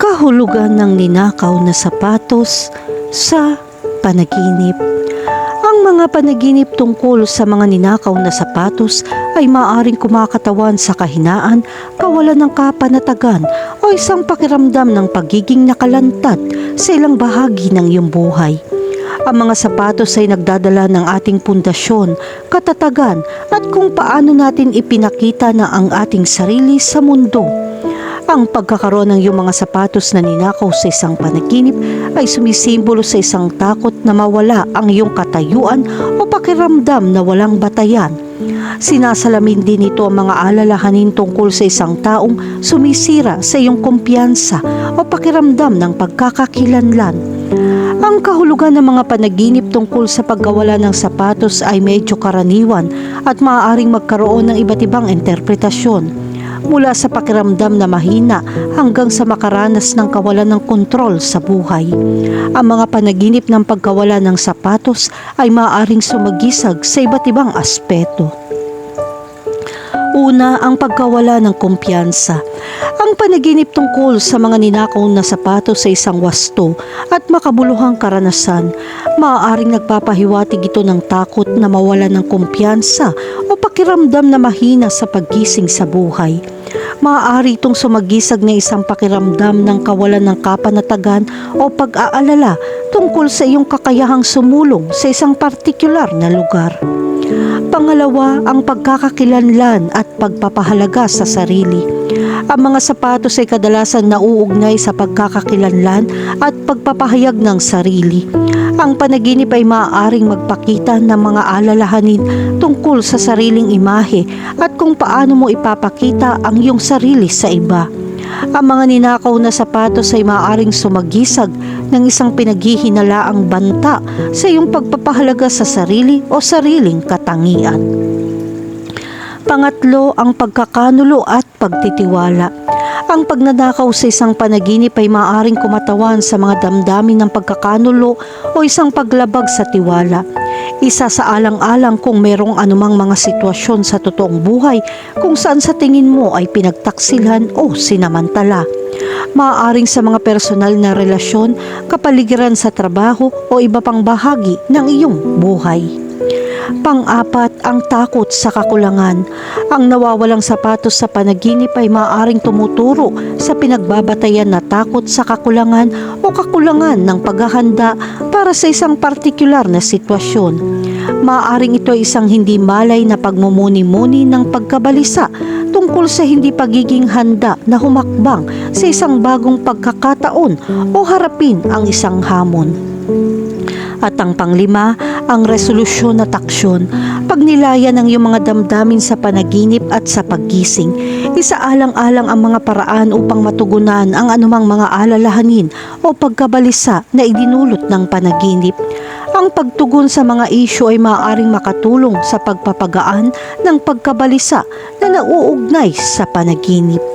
kahulugan ng ninakaw na sapatos sa panaginip. Ang mga panaginip tungkol sa mga ninakaw na sapatos ay maaring kumakatawan sa kahinaan, kawalan ng kapanatagan o isang pakiramdam ng pagiging nakalantad sa ilang bahagi ng iyong buhay. Ang mga sapatos ay nagdadala ng ating pundasyon, katatagan at kung paano natin ipinakita na ang ating sarili sa mundo. Ang pagkakaroon ng iyong mga sapatos na ninakaw sa isang panaginip ay sumisimbolo sa isang takot na mawala ang iyong katayuan o pakiramdam na walang batayan. Sinasalamin din ito ang mga alalahanin tungkol sa isang taong sumisira sa iyong kumpiyansa o pakiramdam ng pagkakakilanlan. Ang kahulugan ng mga panaginip tungkol sa paggawala ng sapatos ay medyo karaniwan at maaaring magkaroon ng iba't ibang interpretasyon mula sa pakiramdam na mahina hanggang sa makaranas ng kawalan ng kontrol sa buhay. Ang mga panaginip ng pagkawala ng sapatos ay maaaring sumagisag sa iba't ibang aspeto. Una, ang pagkawala ng kumpiyansa. Ang panaginip tungkol sa mga ninakaw na sapatos sa isang wasto at makabuluhang karanasan, maaaring nagpapahiwatig ito ng takot na mawala ng kumpiyansa pakiramdam na mahina sa paggising sa buhay. Maaari itong sumagisag na isang pakiramdam ng kawalan ng kapanatagan o pag-aalala tungkol sa iyong kakayahang sumulong sa isang partikular na lugar. Pangalawa, ang pagkakakilanlan at pagpapahalaga sa sarili. Ang mga sapatos ay kadalasan nauugnay sa pagkakakilanlan at pagpapahayag ng sarili. Ang panaginip ay maaaring magpakita ng mga alalahanin tungkol sa sariling imahe at kung paano mo ipapakita ang iyong sarili sa iba. Ang mga ninakaw na sapatos ay maaaring sumagisag ng isang pinaghihinalaang banta sa iyong pagpapahalaga sa sarili o sariling katangian. Pangatlo, ang pagkakanulo at pagtitiwala. Ang pagnanakaw sa isang panaginip ay maaaring kumatawan sa mga damdamin ng pagkakanulo o isang paglabag sa tiwala. Isa sa alang-alang kung merong anumang mga sitwasyon sa totoong buhay kung saan sa tingin mo ay pinagtaksilan o sinamantala. Maaaring sa mga personal na relasyon, kapaligiran sa trabaho o iba pang bahagi ng iyong buhay. Pang-apat, ang takot sa kakulangan. Ang nawawalang sapatos sa panaginip ay maaaring tumuturo sa pinagbabatayan na takot sa kakulangan o kakulangan ng paghahanda para sa isang partikular na sitwasyon. Maaaring ito ay isang hindi malay na pagmumuni-muni ng pagkabalisa tungkol sa hindi pagiging handa na humakbang sa isang bagong pagkakataon o harapin ang isang hamon. At ang panglima, ang resolusyon at aksyon. Pagnilayan ng iyong mga damdamin sa panaginip at sa paggising. Isaalang-alang ang mga paraan upang matugunan ang anumang mga alalahanin o pagkabalisa na idinulot ng panaginip. Ang pagtugon sa mga isyo ay maaaring makatulong sa pagpapagaan ng pagkabalisa na nauugnay sa panaginip.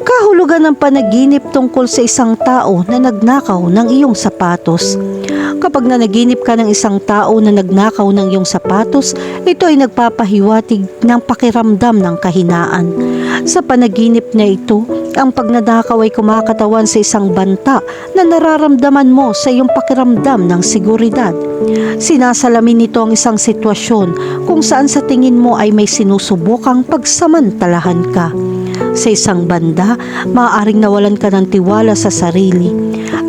Kahulugan ng panaginip tungkol sa isang tao na nagnakaw ng iyong sapatos. Kapag nanaginip ka ng isang tao na nagnakaw ng iyong sapatos, ito ay nagpapahiwatig ng pakiramdam ng kahinaan. Sa panaginip na ito, ang pagnanakaw ay kumakatawan sa isang banta na nararamdaman mo sa iyong pakiramdam ng seguridad. Sinasalamin nito ang isang sitwasyon kung saan sa tingin mo ay may sinusubukang pagsamantalahan ka. Sa isang banda, maaaring nawalan ka ng tiwala sa sarili.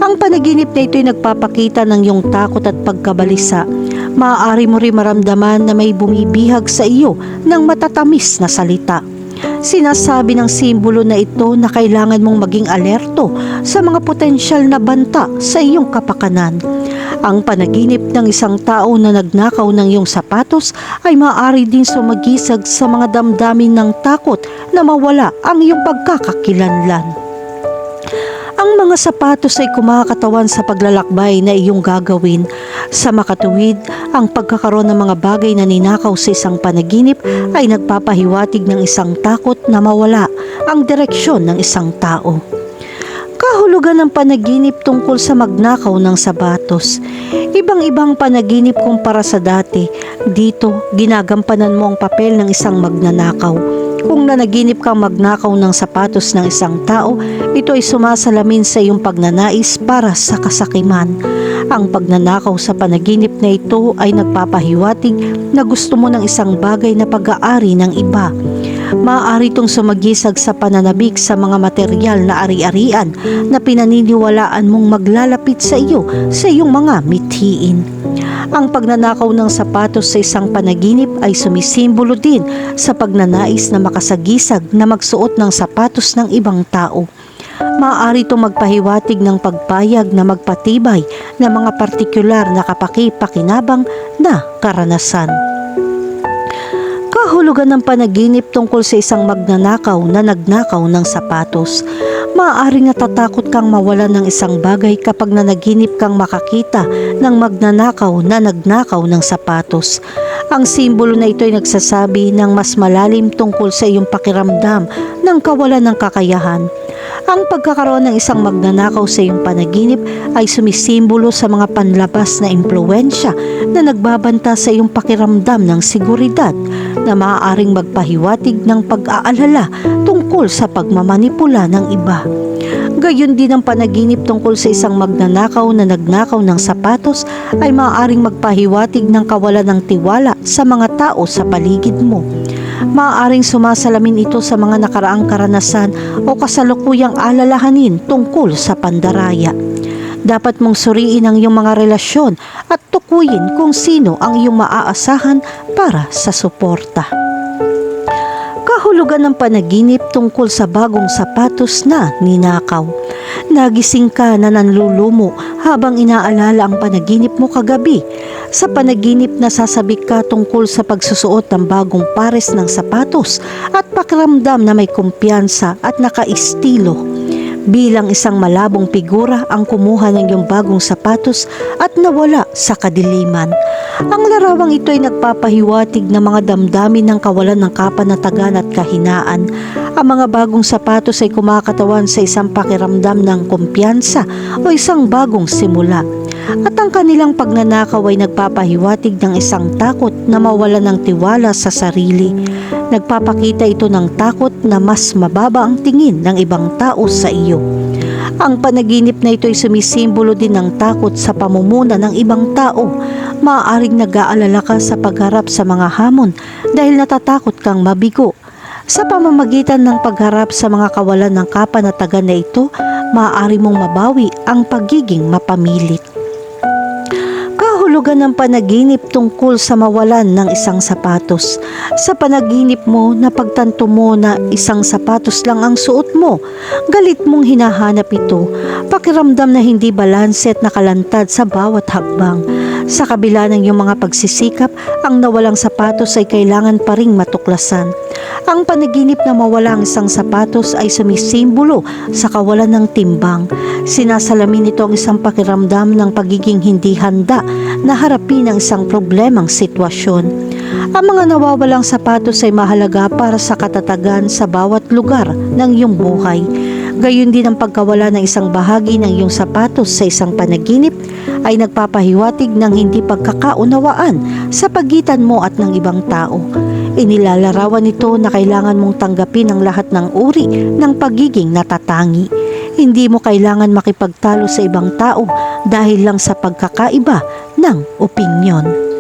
Ang panaginip na ito ay nagpapakita ng iyong takot at pagkabalisa. Maaari mo rin maramdaman na may bumibihag sa iyo ng matatamis na salita. Sinasabi ng simbolo na ito na kailangan mong maging alerto sa mga potensyal na banta sa iyong kapakanan. Ang panaginip ng isang tao na nagnakaw ng iyong sapatos ay maaari din sumagisag sa mga damdamin ng takot na mawala ang iyong pagkakakilanlan. Ang mga sapatos ay kumakatawan sa paglalakbay na iyong gagawin. Sa makatuwid, ang pagkakaroon ng mga bagay na ninakaw sa isang panaginip ay nagpapahiwatig ng isang takot na mawala ang direksyon ng isang tao. Kahulugan ng panaginip tungkol sa magnakaw ng sapatos. Ibang-ibang panaginip kumpara sa dati. Dito, ginagampanan mo ang papel ng isang magnanakaw. Kung nanaginip kang magnakaw ng sapatos ng isang tao, ito ay sumasalamin sa iyong pagnanais para sa kasakiman. Ang pagnanakaw sa panaginip na ito ay nagpapahiwatig na gusto mo ng isang bagay na pag-aari ng iba. Maaari itong sumagisag sa pananabik sa mga material na ari-arian na pinaniniwalaan mong maglalapit sa iyo sa iyong mga mithiin. Ang pagnanakaw ng sapatos sa isang panaginip ay sumisimbolo din sa pagnanais na makasagisag na magsuot ng sapatos ng ibang tao. Maaari itong magpahiwatig ng pagpayag na magpatibay ng mga partikular na kapaki-pakinabang na karanasan. Kahulugan ng panaginip tungkol sa isang magnanakaw na nagnakaw ng sapatos. Maaaring natatakot kang mawalan ng isang bagay kapag nanaginip kang makakita ng magnanakaw na nagnakaw ng sapatos. Ang simbolo na ito ay nagsasabi ng mas malalim tungkol sa iyong pakiramdam ng kawalan ng kakayahan. Ang pagkakaroon ng isang magnanakaw sa iyong panaginip ay sumisimbolo sa mga panlabas na impluensya na nagbabanta sa iyong pakiramdam ng seguridad na maaaring magpahiwatig ng pag-aalala tungkol sa pagmamanipula ng iba. Gayon din ang panaginip tungkol sa isang magnanakaw na nagnakaw ng sapatos ay maaaring magpahiwatig ng kawalan ng tiwala sa mga tao sa paligid mo. Maaaring sumasalamin ito sa mga nakaraang karanasan o kasalukuyang alalahanin tungkol sa pandaraya. Dapat mong suriin ang iyong mga relasyon at tukuyin kung sino ang iyong maaasahan para sa suporta. Kahulugan ng panaginip tungkol sa bagong sapatos na ninakaw. Nagising ka na nanlulumo habang inaalala ang panaginip mo kagabi. Sa panaginip nasasabik ka tungkol sa pagsusuot ng bagong pares ng sapatos at pakiramdam na may kumpiyansa at nakaistilo. Bilang isang malabong figura ang kumuha ng iyong bagong sapatos at nawala sa kadiliman. Ang larawang ito ay nagpapahiwatig ng mga damdamin ng kawalan ng kapanatagan at kahinaan. Ang mga bagong sapatos ay kumakatawan sa isang pakiramdam ng kumpiyansa o isang bagong simula. At ang kanilang pagnanakaw ay nagpapahiwatig ng isang takot na mawala ng tiwala sa sarili. Nagpapakita ito ng takot na mas mababa ang tingin ng ibang tao sa iyo. Ang panaginip na ito ay sumisimbolo din ng takot sa pamumuna ng ibang tao. Maaaring nag-aalala ka sa pagharap sa mga hamon dahil natatakot kang mabigo. Sa pamamagitan ng pagharap sa mga kawalan ng kapanatagan na ito, maaari mong mabawi ang pagiging mapamilit. Kahulugan ng panaginip tungkol sa mawalan ng isang sapatos. Sa panaginip mo, napagtanto mo na isang sapatos lang ang suot mo. Galit mong hinahanap ito. Pakiramdam na hindi balanse at nakalantad sa bawat hakbang. Sa kabila ng iyong mga pagsisikap, ang nawalang sapatos ay kailangan pa ring matuklasan. Ang panaginip na mawala ang isang sapatos ay sumisimbolo sa kawalan ng timbang. Sinasalamin nito ang isang pakiramdam ng pagiging hindi handa na harapin ang isang problemang sitwasyon. Ang mga nawawalang sapatos ay mahalaga para sa katatagan sa bawat lugar ng iyong buhay. Gayon din ang pagkawala ng isang bahagi ng iyong sapatos sa isang panaginip ay nagpapahiwatig ng hindi pagkakaunawaan sa pagitan mo at ng ibang tao. Inilalarawan nito na kailangan mong tanggapin ang lahat ng uri ng pagiging natatangi. Hindi mo kailangan makipagtalo sa ibang tao dahil lang sa pagkakaiba ng opinyon.